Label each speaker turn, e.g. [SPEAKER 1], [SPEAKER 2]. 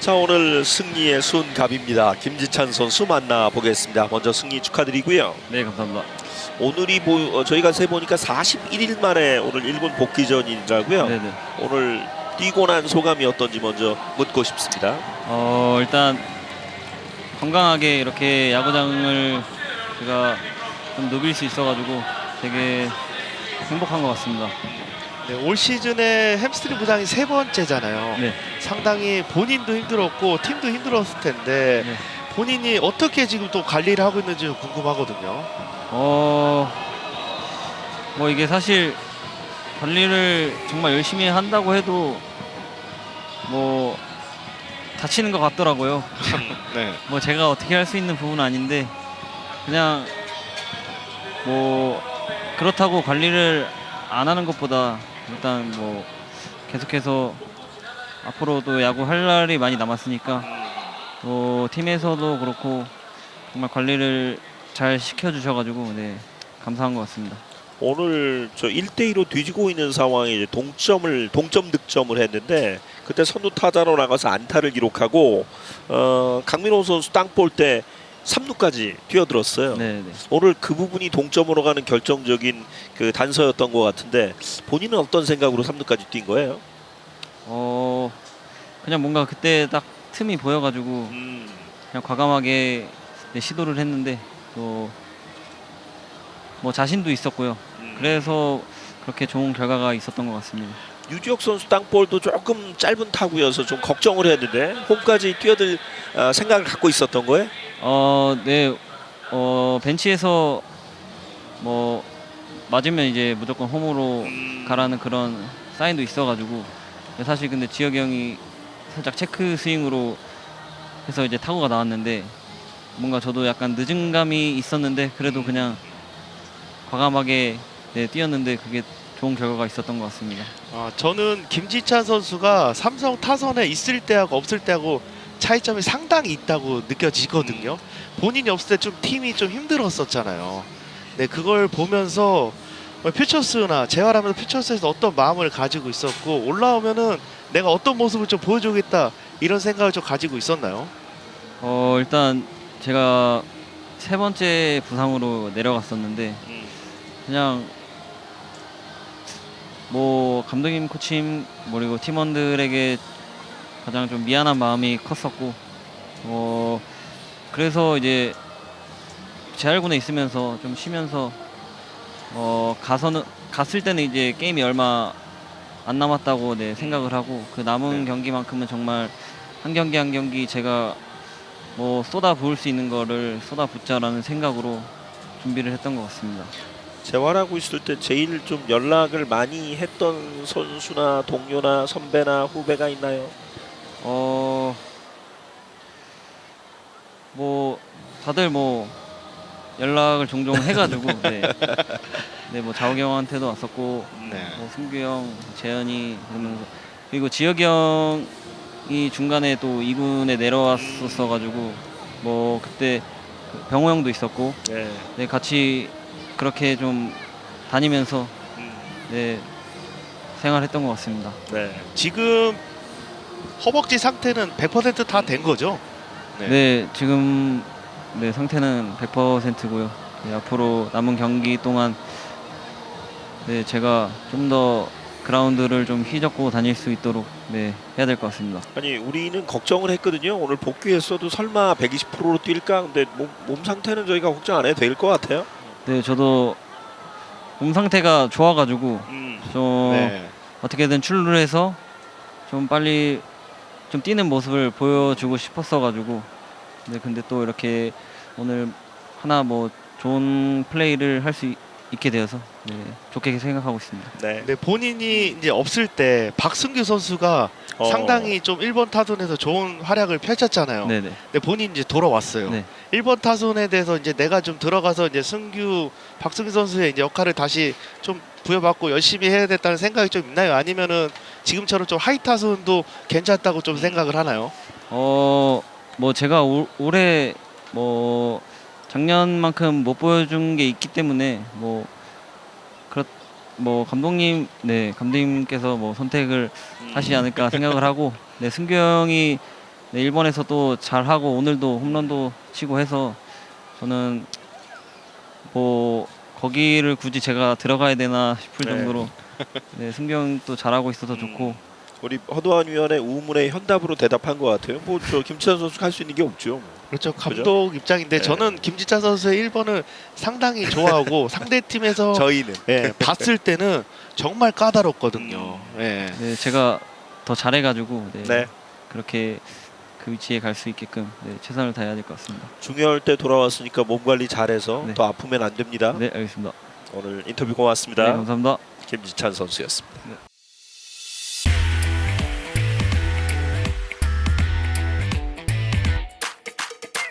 [SPEAKER 1] 자 오늘 승리의 순갑입니다. 김지찬 선수 만나보겠습니다. 먼저 승리 축하드리고요.
[SPEAKER 2] 네 감사합니다.
[SPEAKER 1] 오늘이 보, 어, 저희가 세 보니까 41일 만에 오늘 일본 복귀전이라고요.
[SPEAKER 2] 네네.
[SPEAKER 1] 오늘 뛰고 난 소감이 어떤지 먼저 묻고 싶습니다.
[SPEAKER 2] 어 일단 건강하게 이렇게 야구장을 제가 좀 누빌 수 있어가지고 되게 행복한 것 같습니다.
[SPEAKER 3] 네, 올 시즌에 햄스트링 부상이 세 번째잖아요.
[SPEAKER 2] 네.
[SPEAKER 3] 상당히 본인도 힘들었고 팀도 힘들었을 텐데
[SPEAKER 2] 네.
[SPEAKER 3] 본인이 어떻게 지금 또 관리를 하고 있는지 궁금하거든요.
[SPEAKER 2] 어, 뭐 이게 사실 관리를 정말 열심히 한다고 해도 뭐 다치는 것 같더라고요.
[SPEAKER 3] 네.
[SPEAKER 2] 뭐 제가 어떻게 할 수 있는 부분은 아닌데 그냥 뭐 그렇다고 관리를 안 하는 것보다 일단 뭐 계속해서 앞으로도 야구 할 날이 많이 남았으니까 뭐 팀에서도 그렇고 정말 관리를 잘 시켜주셔가지고 네 감사한 것 같습니다.
[SPEAKER 1] 오늘 저 1대2로 뒤지고 있는 상황에 이제 동점을 동점 득점을 했는데 그때 선두 타자로 나가서 안타를 기록하고 어, 강민호 선수 땅볼 때 3루까지 뛰어들었어요.
[SPEAKER 2] 네, 네.
[SPEAKER 1] 오늘 그 부분이 동점으로 가는 결정적인 그 단서였던 것 같은데 본인은 어떤 생각으로 3루까지 뛴 거예요?
[SPEAKER 2] 어 그냥 뭔가 그때 딱 틈이 보여가지고
[SPEAKER 1] 음,
[SPEAKER 2] 그냥 과감하게 네, 시도를 했는데 또 뭐 자신도 있었고요.
[SPEAKER 1] 음.
[SPEAKER 2] 그래서 그렇게 좋은 결과가 있었던 것 같습니다.
[SPEAKER 1] 유지혁 선수 땅볼도 조금 짧은 타구여서 좀 걱정을 했는데 홈까지 뛰어들 아, 생각을 갖고 있었던 거예요?
[SPEAKER 2] 어, 네, 어 벤치에서 뭐 맞으면 이제 무조건 홈으로
[SPEAKER 1] 음.
[SPEAKER 2] 가라는 그런 사인도 있어가지고 사실 근데 지혁이 형이 살짝 체크 스윙으로 해서 이제 타구가 나왔는데 뭔가 저도 약간 늦은 감이 있었는데 그래도 그냥 과감하게 네, 뛰었는데 그게 좋은 결과가 있었던 것 같습니다.
[SPEAKER 3] 아, 저는 김지찬 선수가 삼성 타선에 있을 때하고 없을 때하고 차이점이 상당히 있다고 느껴지거든요. 본인이 없을 때 좀 팀이 좀 힘들었었잖아요. 네, 그걸 보면서 퓨처스나 재활하면서 퓨처스에서 어떤 마음을 가지고 있었고 올라오면은 내가 어떤 모습을 좀 보여주겠다 이런 생각을 좀 가지고 있었나요?
[SPEAKER 2] 어 일단 제가 세 번째 부상으로 내려갔었는데
[SPEAKER 1] 음.
[SPEAKER 2] 그냥 뭐 감독님, 코치님 그리고 팀원들에게 가장 좀 미안한 마음이 컸었고 어 그래서 이제 재활군에 있으면서 좀 쉬면서 어 가서는 갔을 때는 이제 게임이 얼마 안 남았다고 네, 생각을 하고 그 남은
[SPEAKER 1] 네.
[SPEAKER 2] 경기만큼은 정말 한 경기 한 경기 제가 뭐 쏟아 부을 수 있는 거를 쏟아 붓자라는 생각으로 준비를 했던 것 같습니다.
[SPEAKER 1] 재활하고 있을 때 제일 좀 연락을 많이 했던 선수나 동료나 선배나 후배가 있나요?
[SPEAKER 2] 어, 뭐 다들 뭐 연락을 종종 해가지고 네, 네, 뭐 자욱이 형한테도 왔었고
[SPEAKER 3] 네.
[SPEAKER 2] 뭐 승규 형, 재현이 그러면서 그리고 지혁이 형이 중간에 또 2군에 내려왔었어가지고 뭐 그때 그 병호 형도 있었고
[SPEAKER 1] 네.
[SPEAKER 2] 네, 같이 그렇게 좀 다니면서
[SPEAKER 1] 음,
[SPEAKER 2] 네, 생활했던 것 같습니다.
[SPEAKER 1] 네.
[SPEAKER 3] 지금 허벅지 상태는 100%다 된 거죠? 네.
[SPEAKER 2] 네, 지금 네, 상태는 100%고요. 네, 앞으로 남은 경기 동안 네, 제가 좀 더 그라운드를 좀 휘젓고 다닐 수 있도록 네, 해야 될 것 같습니다.
[SPEAKER 1] 아니 우리는 걱정을 했거든요. 오늘 복귀했어도 설마 120%로 뛸까? 근데 몸, 몸 상태는 저희가 걱정 안 해도 될 것 같아요.
[SPEAKER 2] 네, 저도 몸 상태가 좋아가지고
[SPEAKER 1] 음.
[SPEAKER 2] 좀
[SPEAKER 3] 네.
[SPEAKER 2] 어떻게든 출루를 해서 좀 빨리 좀 뛰는 모습을 보여주고 싶었어가지고 네, 근데 또 이렇게 오늘 하나 뭐 좋은 플레이를 할 수 있게 되어서 네, 좋게 생각하고 있습니다.
[SPEAKER 1] 네.
[SPEAKER 3] 네, 본인이 이제 없을 때 박승규 선수가
[SPEAKER 1] 어.
[SPEAKER 3] 상당히 좀 1번 타선에서 좋은 활약을 펼쳤잖아요.
[SPEAKER 2] 네 네.
[SPEAKER 3] 근데 본인이 이제 돌아왔어요.
[SPEAKER 2] 네.
[SPEAKER 3] 1번 타선에 대해서 이제 내가 좀 들어가서 이제 승규 박승규 선수의 이제 역할을 다시 좀 부여받고 열심히 해야 됐다는 생각이 좀 있나요? 아니면은 지금처럼 좀 하이 타선도 괜찮다고 좀 생각을 하나요?
[SPEAKER 2] 어, 뭐 제가 올, 올해 뭐 작년만큼 못 보여준 게 있기 때문에 뭐 그렇 뭐 감독님 네 감독님께서 뭐 선택을 하시지 않을까 생각을 하고 네 승규 형이 네, 일본에서 또 잘하고 오늘도 홈런도 치고 해서 저는 뭐 거기를 굳이 제가 들어가야 되나 싶을
[SPEAKER 1] 네.
[SPEAKER 2] 정도로 네, 승경도 잘하고 있어서
[SPEAKER 1] 음.
[SPEAKER 2] 좋고
[SPEAKER 1] 우리 허도한 위원의 우문의 현답으로 대답한 것 같아요. 뭐 저 김찬 선수가 할수 있는 게 없죠.
[SPEAKER 3] 그렇죠. 감독 입장인데
[SPEAKER 1] 네.
[SPEAKER 3] 저는 김지찬 선수의 1번을 상당히 좋아하고 상대 팀에서
[SPEAKER 1] 저희는
[SPEAKER 3] 예, 봤을 때는 정말 까다롭거든요. 예.
[SPEAKER 2] 네, 제가 더 잘해가지고 네,
[SPEAKER 1] 네.
[SPEAKER 2] 그렇게 그 위치에 갈 수 있게끔 네, 최선을 다해야 될 것 같습니다.
[SPEAKER 1] 중요할 때 돌아왔으니까 몸 관리 잘해서
[SPEAKER 2] 네.
[SPEAKER 1] 더 아프면 안 됩니다.
[SPEAKER 2] 네, 알겠습니다.
[SPEAKER 1] 오늘 인터뷰 고맙습니다.
[SPEAKER 2] 네, 감사합니다.
[SPEAKER 1] 김지찬 선수였습니다.
[SPEAKER 2] 네.